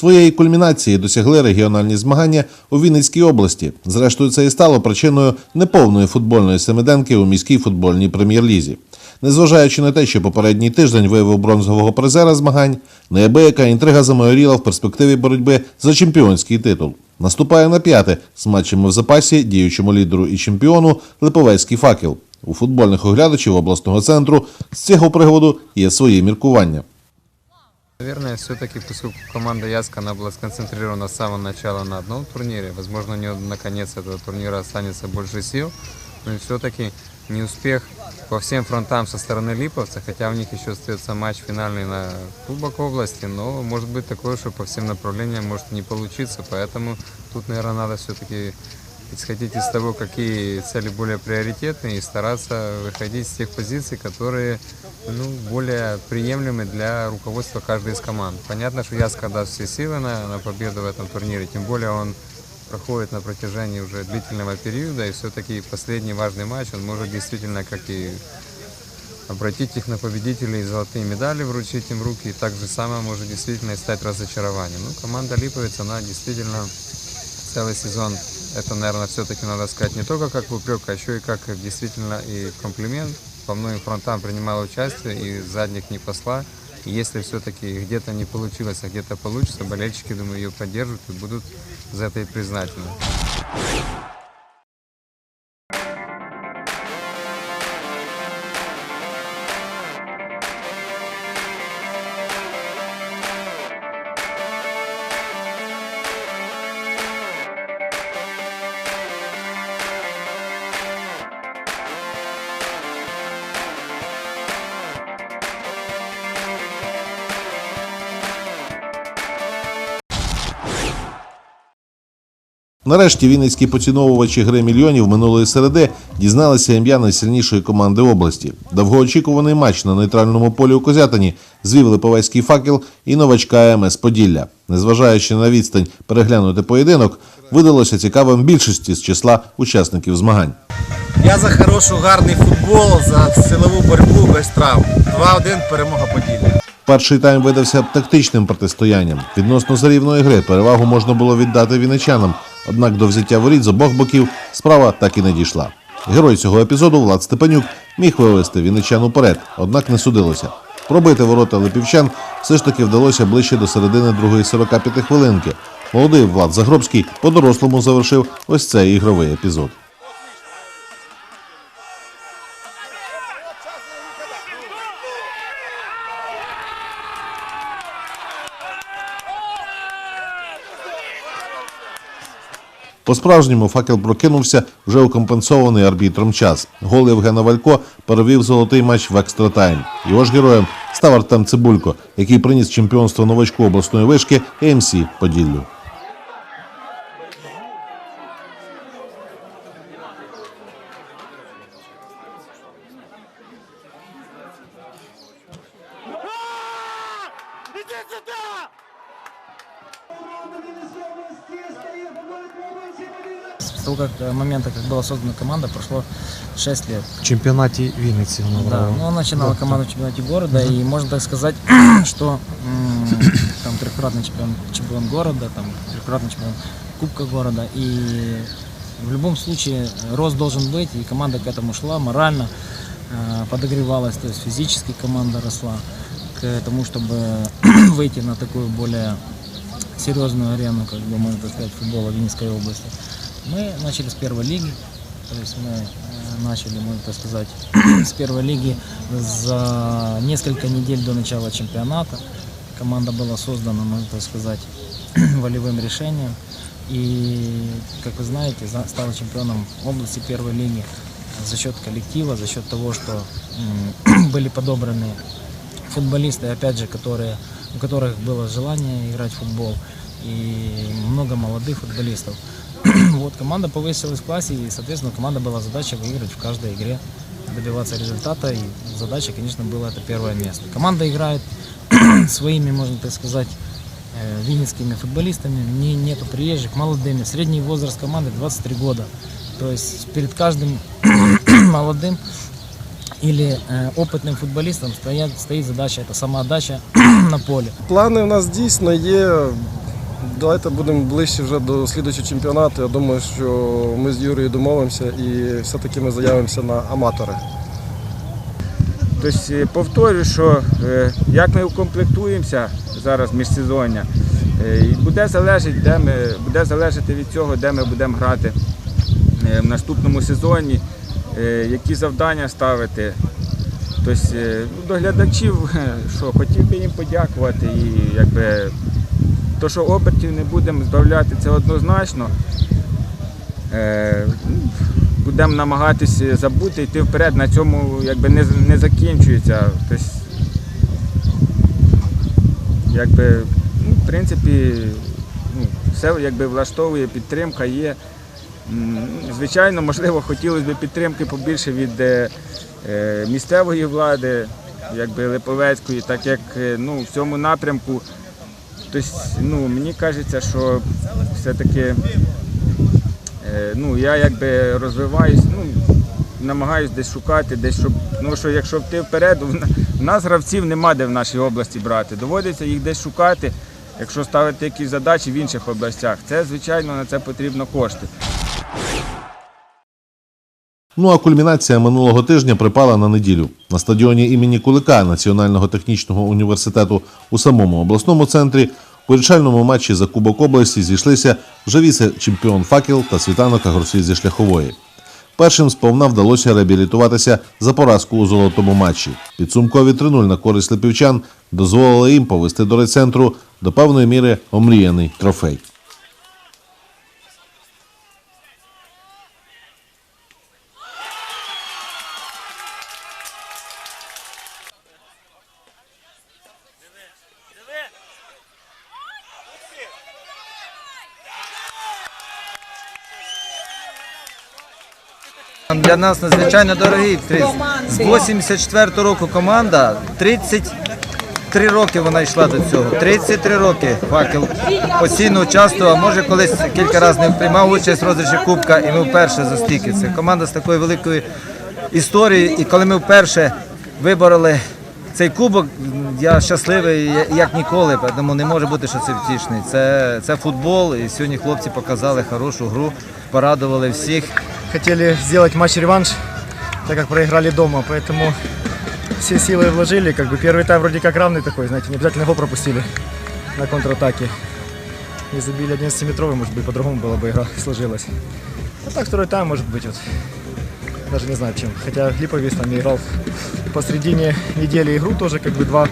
Своєї кульмінації досягли регіональні змагання у Вінницькій області. Зрештою, це і стало причиною неповної футбольної семиденки у міській футбольній прем'єр-лізі. Незважаючи на те, що попередній тиждень виявив бронзового призера змагань, неабияка інтрига замайоріла в перспективі боротьби за чемпіонський титул. Наступає на п'яте з матчами в запасі діючому лідеру і чемпіону Липовецький факел. У футбольних оглядачів обласного центру з цього приводу є свої міркування. Наверное, все-таки, поскольку команда Яска, она была сконцентрирована с самого начала на одном турнире, возможно, у нее на конец этого турнира останется больше сил, но все-таки неуспех по всем фронтам со стороны Липовца, хотя у них еще остается матч финальный на Кубок области, но может быть такое, что по всем направлениям может не получиться, поэтому тут, наверное, надо все-таки исходить из того, какие цели более приоритетные и стараться выходить с тех позиций, которые ну, более приемлемы для руководства каждой из команд. Понятно, что Яска даст все силы на, на победу в этом турнире, тем более он проходит на протяжении уже длительного периода, и все-таки последний важный матч, он может действительно, как и обратить их на победителей и золотые медали, вручить им руки, и так же самое может действительно стать разочарованием. Ну, команда Липовец, она действительно целый сезон, это, наверное, все-таки надо сказать не только как упрек, а еще и как действительно и комплимент. По многим фронтам принимала участие и задних не посла. Если все-таки где-то не получилось, а где-то получится, болельщики, думаю, ее поддержат и будут за это и признательны. Нарешті вінницькі поціновувачі гри мільйонів минулої середи дізналися ім'я найсильнішої команди області. Довгоочікуваний матч на нейтральному полі у Козятині звів Липовецький факел і новачка МС Поділля. Незважаючи на відстань переглянути поєдинок, видалося цікавим більшості з числа учасників змагань. Я за хорошу, гарний футбол, за силову боротьбу без травм. 2-1 перемога Поділля. Перший тайм видався тактичним протистоянням. Відносно зарівної гри перевагу можна було віддати вінничанам, однак до взяття воріт з обох боків справа так і не дійшла. Герой цього епізоду Влад Степанюк міг вивести вінничан уперед, однак не судилося. Пробити ворота липівчан все ж таки вдалося ближче до середини другої 45 хвилинки. Молодий Влад Загробський по-дорослому завершив ось цей ігровий епізод. По-справжньому факел прокинувся вже у компенсований арбітром час. Гол Євгена Валько перевів золотий матч в екстратайм. Його ж героєм став Артем Цибулько, який приніс чемпіонство новачку обласної вишки ЕМС Поділлю. С того как, э, момента, как была создана команда, прошло 6 лет. В чемпіонаті Вінниці вона Да, грала. ну, она начинала Да, команду в чемпионате города, и можно так сказать, что м, там трехкратный чемпион, чемпион города, там трехкратный чемпион Кубка города, и в любом случае э, рост должен быть, и команда к этому шла морально, э, подогревалась, то есть физически команда росла к тому, чтобы выйти на такую более серьезную арену, как бы можно так сказать, футбола Винницкой области. Мы начали с первой лиги, то есть мы э, начали, можно так сказать, с первой лиги за несколько недель до начала чемпионата. Команда была создана, можно так сказать, волевым решением. И, как вы знаете, стала чемпионом области первой лиги за счет коллектива, за счет того, что были подобраны футболисты, опять же, которые, у которых было желание играть в футбол, и много молодых футболистов. Вот команда повысилась в классе, и, соответственно, у команды была задача выиграть в каждой игре, добиваться результата, и задача, конечно, была это первое место. Команда играет своими, можно так сказать, э, винницкими футболистами, не, нету приезжих, молодыми. Средний возраст команды 23 года. То есть перед каждым молодым или э, опытным футболистом стоят, стоит задача, это самоотдача на поле. Плани у нас дійсно є Давайте будемо ближче вже до слідуючого чемпіонату. Я думаю, що ми з Юрією домовимося і все-таки ми заявимося на аматори. Тобто, е, повторюю, що е, як ми укомплектуємося зараз міжсезоння, е, буде залежати, де ми, буде залежати від цього, де ми будемо грати в наступному сезоні, які завдання ставити. Тобто, е, ну, до глядачів, що хотів би їм подякувати і якби то, що обертів не будемо збавляти, це однозначно. Е, будемо намагатися забути, йти вперед, на цьому якби не, не закінчується. Тобто, якби, ну, в принципі, ну, все якби влаштовує, підтримка є. Звичайно, можливо, хотілося б підтримки побільше від е, е, місцевої влади, якби Липовецької, так як е, ну, в цьому напрямку. Тобто, ну, мені кажеться, що все-таки Е, ну, я якби розвиваюсь, ну, намагаюсь десь шукати, десь, щоб, ну, що якщо ти вперед, в нас гравців нема де в нашій області брати. Доводиться їх десь шукати, якщо ставити якісь задачі в інших областях. Це, звичайно, на це потрібно кошти. Ну а кульмінація минулого тижня припала на неділю. На стадіоні імені Кулика Національного технічного університету у самому обласному центрі у вирішальному матчі за Кубок області зійшлися вже віце-чемпіон Факел та Світанок Агросвіт зі шляхової. Першим сповна вдалося реабілітуватися за поразку у золотому матчі. Підсумкові 3-0 на користь липівчан дозволили їм повести до райцентру до певної міри омріяний трофей. Для нас надзвичайно дорогий приз. З 84 року команда 33 роки вона йшла до цього. 33 роки факел постійно участвував. Може, колись кілька разів не приймав участь в розіграші Кубка, і ми вперше за команда з такою великою історією. І коли ми вперше вибороли цей кубок, я щасливий як ніколи, тому не може бути, що це втішний. Це, це футбол, і сьогодні хлопці показали хорошу гру, порадували всіх. Хотели сделать матч-реванш, так как проиграли дома, поэтому все силы вложили. Как бы первый тайм вроде как равный такой, знаете, не обязательно его пропустили на контратаке. Не забили 11-метровый, может быть, по-другому была бы игра сложилась. А так второй тайм, может быть, вот, даже не знаю чем. Хотя Липовец там играл посредине недели игру тоже, как бы два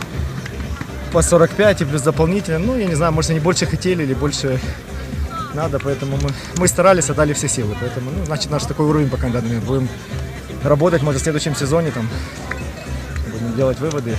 по 45 и плюс дополнительно. Ну, я не знаю, может, они больше хотели или больше надо, поэтому мы, мы старались, отдали все силы. Поэтому, ну, значит, наш такой уровень пока на данный момент. Будем работать, может, в следующем сезоне там будем делать выводы.